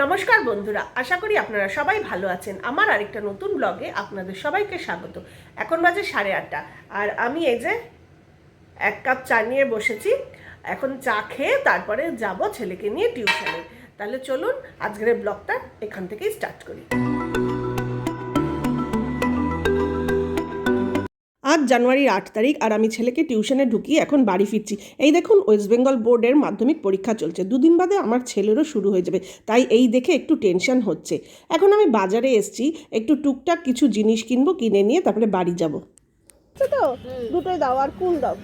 নমস্কার বন্ধুরা, আশা করি আপনারা সবাই ভালো আছেন। আমার আরেকটা নতুন ব্লগে আপনাদের সবাইকে স্বাগত। এখন বাজে সাড়ে আটটা, আর আমি এই যে এক কাপ চা নিয়ে বসেছি। এখন চা খেয়ে তারপরে যাব ছেলেকে নিয়ে টিউশনে। তাহলে চলুন, আজকের ব্লগটা এখান থেকেই স্টার্ট করি। আজ জানুয়ারির আট তারিখ আর আমি ছেলেকে টিউশনে ঢুকিয়ে এখন বাড়ি ফিরছি। এই দেখুন, ওয়েস্ট বেঙ্গল বোর্ডের মাধ্যমিক পরীক্ষা চলছে। দুদিন বাদে আমার ছেলেরও শুরু হয়ে যাবে, তাই এই দেখে একটু টেনশন হচ্ছে। এখন আমি বাজারে এসছি, একটু টুকটাক কিছু জিনিস কিনবো, কিনে নিয়ে তারপরে বাড়ি যাব। দুটোই দাও আর কুল দাও।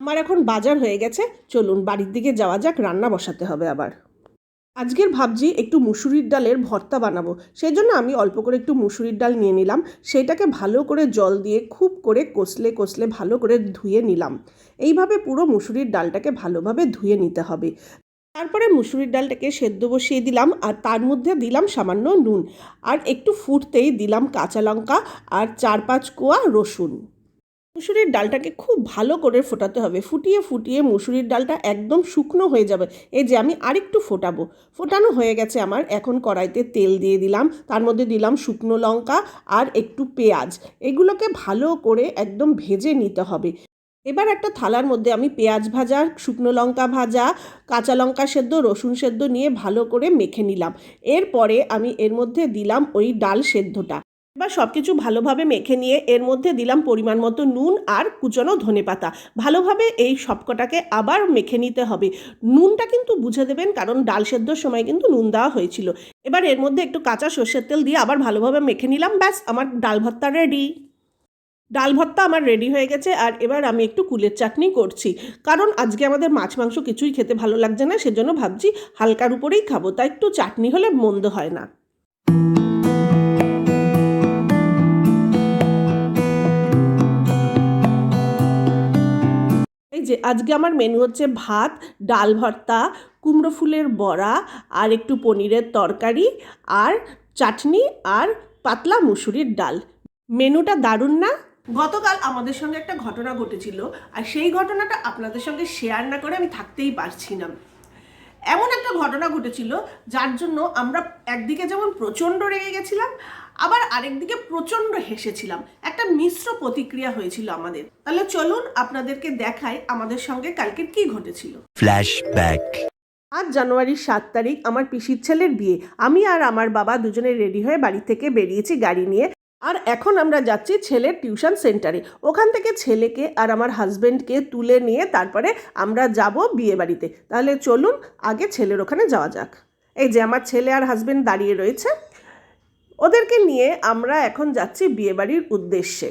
আমার এখন বাজার হয়ে গেছে। চলুন বাড়ির দিকে যাওয়া যাক, রান্না বসাতে হবে আবার। আজকের ভাবছি একটু মুসুরির ডালের ভর্তা বানাবো। সেই জন্য আমি অল্প করে একটু মুসুরির ডাল নিয়ে নিলাম। সেটাকে ভালো করে জল দিয়ে খুব করে কষলে কষলে ভালো করে ধুয়ে নিলাম। এইভাবে পুরো মুসুরির ডালটাকে ভালোভাবে ধুয়ে নিতে হবে। তারপরে মুসুরির ডালটাকে সেদ্ধ বসিয়ে দিলাম আর তার মধ্যে দিলাম সামান্য নুন আর একটু ফুটতেই দিলাম কাঁচা লঙ্কা আর চার পাঁচ কোয়া রসুন। মুসুরির ডালটাকে খুব ভালো করে ফোটাতে হবে। ফুটিয়ে ফুটিয়ে মুসুরির ডালটা একদম শুকনো হয়ে যাবে। এই যে আমি আরেকটু ফোটাবো। ফোটানো হয়ে গেছে আমার। এখন কড়াইতে তেল দিয়ে দিলাম। তার মধ্যে দিলাম শুকনো লঙ্কা আর একটু পেঁয়াজ। এগুলোকে ভালো করে একদম ভেজে নিতে হবে। এবার একটা থালার মধ্যে আমি পেঁয়াজ ভাজা, শুকনো লঙ্কা ভাজা, কাঁচা লঙ্কা সেদ্ধ, রসুন সেদ্ধ নিয়ে ভালো করে মেখে নিলাম। এরপরে আমি এর মধ্যে দিলাম ওই ডাল সেদ্ধটা। এবার সব কিছু ভালোভাবে মেখে নিয়ে এর মধ্যে দিলাম পরিমাণ মতো নুন আর কুচনো ধনে পাতা। ভালোভাবে এই সবকটাকে আবার মেখে নিতে হবে। নুনটা কিন্তু বুঝে দেবেন, কারণ ডাল সেদ্ধর সময় কিন্তু নুন দেওয়া হয়েছিল। এবার এর মধ্যে একটু কাঁচা সর্ষের তেল দিয়ে আবার ভালোভাবে মেখে নিলাম, ব্যাস, আমার ডাল ভর্তা রেডি ডাল ভর্তা আমার রেডি হয়ে গেছে আর এবার আমি একটু কুলের চাটনি করছি। কারণ আজকে আমাদের মাছ মাংস কিছুই খেতে ভালো লাগছে না, সেজন্য ভাবছি হালকার উপরেই খাব তাই একটু চাটনি হলে মন্দ হয় না। এই যে আজকে আমার মেনু হচ্ছে ভাত, ডাল ভর্তা, কুমড়ো ফুলের বড়া আর একটু পনিরের তরকারি আর চাটনি আর পাতলা মুসুরির ডাল। মেনুটা দারুণ না? গতকাল আমাদের সঙ্গে একটা ঘটনা ঘটেছিল আর সেই ঘটনাটা আপনাদের সঙ্গে শেয়ার না করে আমি থাকতেই পারছি না। এমন একটা ঘটনা ঘটেছিল যার জন্য আমরা একদিকে যেমন প্রচণ্ড রেগে গেছিলাম আবার আরেকদিকে প্রচণ্ড হেসেছিলাম। একটা মিশ্র প্রতিক্রিয়া হয়েছিল আমাদের। তাহলে চলুন আপনাদেরকে দেখাই আমাদের সঙ্গে কালকে কি ঘটেছিল। Flashback. আজ জানুয়ারির সাত তারিখ আমার পিসির ছেলের বিয়ে। আমি আর আমার বাবা দুজনে রেডি হয়ে বাড়ি থেকে বেরিয়েছি গাড়ি নিয়ে। আর এখন আমরা যাচ্ছি ছেলের টিউশন সেন্টারে। ওখান থেকে ছেলেকে আর আমার হাজব্যান্ডকে তুলে নিয়ে তারপরে আমরা যাব বিয়ে বাড়িতে। তাহলে চলুন আগে ছেলের ওখানে যাওয়া যাক। এই যে আমার ছেলে আর হাজব্যান্ড দাঁড়িয়ে রয়েছে। ওদেরকে নিয়ে আমরা এখন যাচ্ছি বিয়ে বাড়ির উদ্দেশ্যে।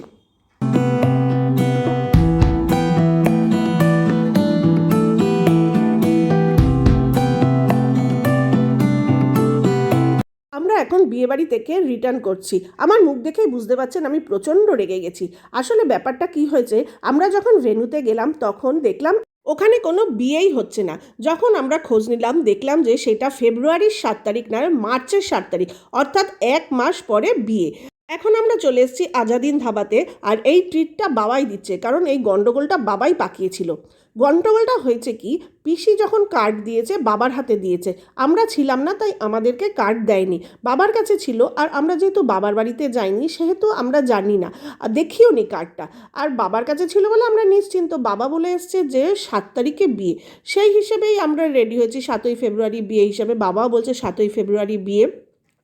এখন বিয়েবাড়ি থেকে রিটার্ন করছি। আমার মুখ দেখেই বুঝতে পারছেন আমি প্রচণ্ড রেগে গেছি। আসলে ব্যাপারটা কি হয়েছে? আমরা যখন ভেন্যুতে গেলাম, তখন দেখলাম ওখানে কোনো বিয়েই হচ্ছে না। যখন আমরা খোঁজ নিলাম, দেখলাম যে সেটা ফেব্রুয়ারির সাত তারিখ না, মার্চের সাত তারিখ, অর্থাৎ এক মাস পরে বিয়ে। এখন আমরা চলে এসেছি আজাদিন ধাবাতে, আর এই ট্রিটটা বাবাই দিচ্ছে, কারণ এই গন্ডগোলটা বাবাই পাকিয়েছিল। গন্ডগোলটা হয়েছে কি, পিসি যখন কার্ড দিয়েছে, বাবার হাতে দিয়েছে। আমরা ছিলাম না, তাই আমাদেরকে কার্ড দেয়নি। বাবার কাছে ছিল, আর আমরা যেহেতু বাবার বাড়িতে যাইনি, সেহেতু আমরা জানি না। আর দেখিও নি কার্ডটা আর বাবার কাছে ছিল বলে আমরা নিশ্চিন্ত। বাবা বলে এসছে যে, সাত তারিখে বিয়ে। সেই হিসেবেই আমরা রেডি হয়েছি সাতই ফেব্রুয়ারি বিয়ে হিসেবে। বাবাও বলছে সাতই ফেব্রুয়ারি বিয়ে।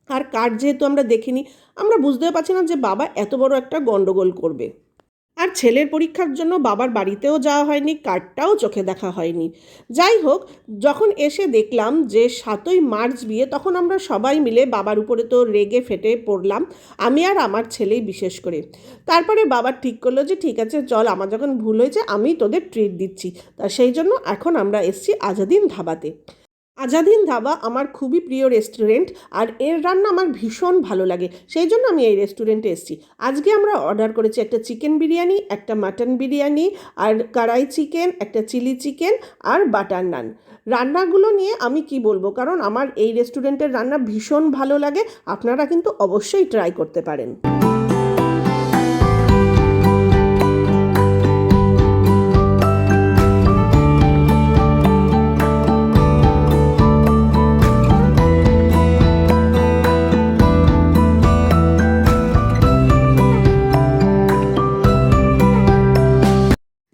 আর কার্ড যেহেতু আমরা দেখিনি, আমরা বুঝতেও পারছি না যে বাবা এত বড় একটা গন্ডগোল করবে। আর ছেলের পরীক্ষার জন্য বাবার বাড়িতেও যাওয়া হয়নি, কার্ডটাও চোখে দেখা হয়নি। যাই হোক, যখন এসে দেখলাম যে সাতই মার্চ বিয়ে, তখন আমরা সবাই মিলে বাবার উপরে তো রেগে ফেটে পড়লাম, আমি আর আমার ছেলেই বিশেষ করে। তারপরে বাবা ঠিক করল যে, ঠিক আছে, চল, আমার যখন ভুল হয়েছে, আমি তোদের ট্রিট দিচ্ছি। তা সেই জন্য এখন আমরা এসছি আজাদিন ধাবাতে। আজাদিন ধাবা আমার খুবই প্রিয় রেস্টুরেন্ট আর এর রান্না আমার ভীষণ ভালো লাগে। সেই জন্য আমি এই রেস্টুরেন্টে এসেছি। আজকে আমরা অর্ডার করেছি একটা চিকেন বিরিয়ানি, একটা মাটন বিরিয়ানি আর কড়াই চিকেন একটা চিলি চিকেন আর বাটার নান রান্নাগুলো নিয়ে আমি কি বলব? কারণ আমার এই রেস্টুরেন্টের রান্না ভীষণ ভালো লাগে। আপনারা কিন্তু অবশ্যই ট্রাই করতে পারেন।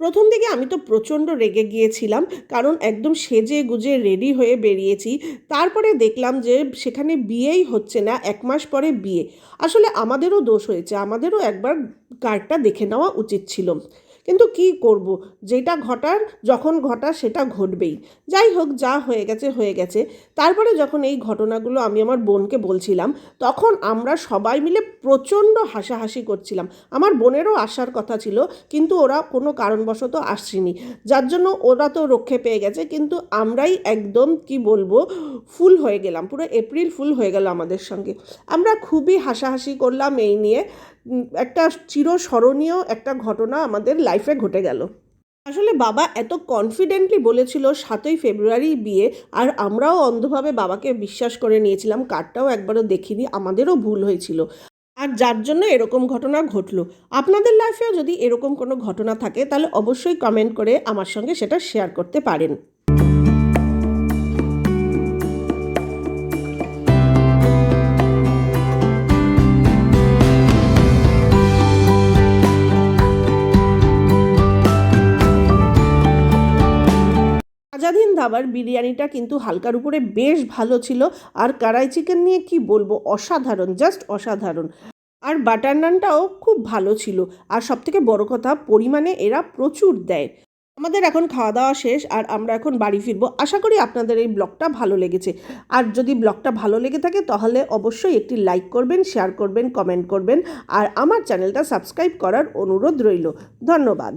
প্রথম দিকে আমি তো প্রচণ্ড রেগে গিয়েছিলাম, কারণ একদম সেজে গুজে রেডি হয়ে বেরিয়েছি। তারপরে দেখলাম যে সেখানে বিয়েই হচ্ছে না, এক মাস পরে বিয়ে। আসলে আমাদেরও দোষ হয়েছে, আমাদেরও একবার কার্ডটা দেখে নেওয়া উচিত ছিল। কিন্তু কি করব? যেটা ঘটার, যখন ঘটা সেটা ঘটবেই। যাই হোক, যা হয়ে গেছে হয়ে গেছে। তারপরে যখন এই ঘটনাগুলো আমি আমার বোনকে বলছিলাম, তখন আমরা সবাই মিলে প্রচণ্ড হাসাহাসি করছিলাম। আমার বোনেরও আসার কথা ছিল, কিন্তু ওরা কোনো কারণবশত আসছেনি যার জন্য ওরা তো রক্ষে পেয়ে গেছে, কিন্তু আমরাই একদম, কি বলব, ফুল হয়ে গেলাম। পুরো এপ্রিল ফুল হয়ে গেল আমাদের সঙ্গে। আমরা খুবই হাসাহাসি করলাম এই নিয়ে। একটা চিরস্মরণীয় একটা ঘটনা আমাদের লাইফে ঘটে গেল। আসলে বাবা এত কনফিডেন্টলি বলেছিল সাতই ফেব্রুয়ারি বিয়ে, আর আমরাও অন্ধভাবে বাবাকে বিশ্বাস করে নিয়েছিলাম, কার্ডটাও একবারও দেখিনি, আমাদেরও ভুল হয়েছিল। আর যার জন্য এরকম ঘটনা ঘটলো। আপনাদের লাইফেও যদি এরকম কোনো ঘটনা থাকে, তাহলে অবশ্যই কমেন্ট করে আমার সঙ্গে সেটা শেয়ার করতে পারেন। দাবার বিরিয়ানিটা কিন্তু হালকার উপরে বেশ ভালো ছিল। আর কড়াই চিকেন নিয়ে কি বলব? অসাধারণ জাস্ট অসাধারণ। আর বাটার নানটাও খুব ভালো ছিল। আর সবথেকে বড় কথা, পরিমাণে এরা প্রচুর দেয়। আমাদের এখন খাওয়া দাওয়া শেষ আর আমরা এখন বাড়ি ফিরবো। আশা করি আপনাদের এই ব্লগটা ভালো লেগেছে। আর যদি ব্লগটা ভালো লেগে থাকে তাহলে অবশ্যই একটি লাইক করবেন শেয়ার করবেন কমেন্ট করবেন। আর আমার চ্যানেলটা সাবস্ক্রাইব করার অনুরোধ রইল। ধন্যবাদ।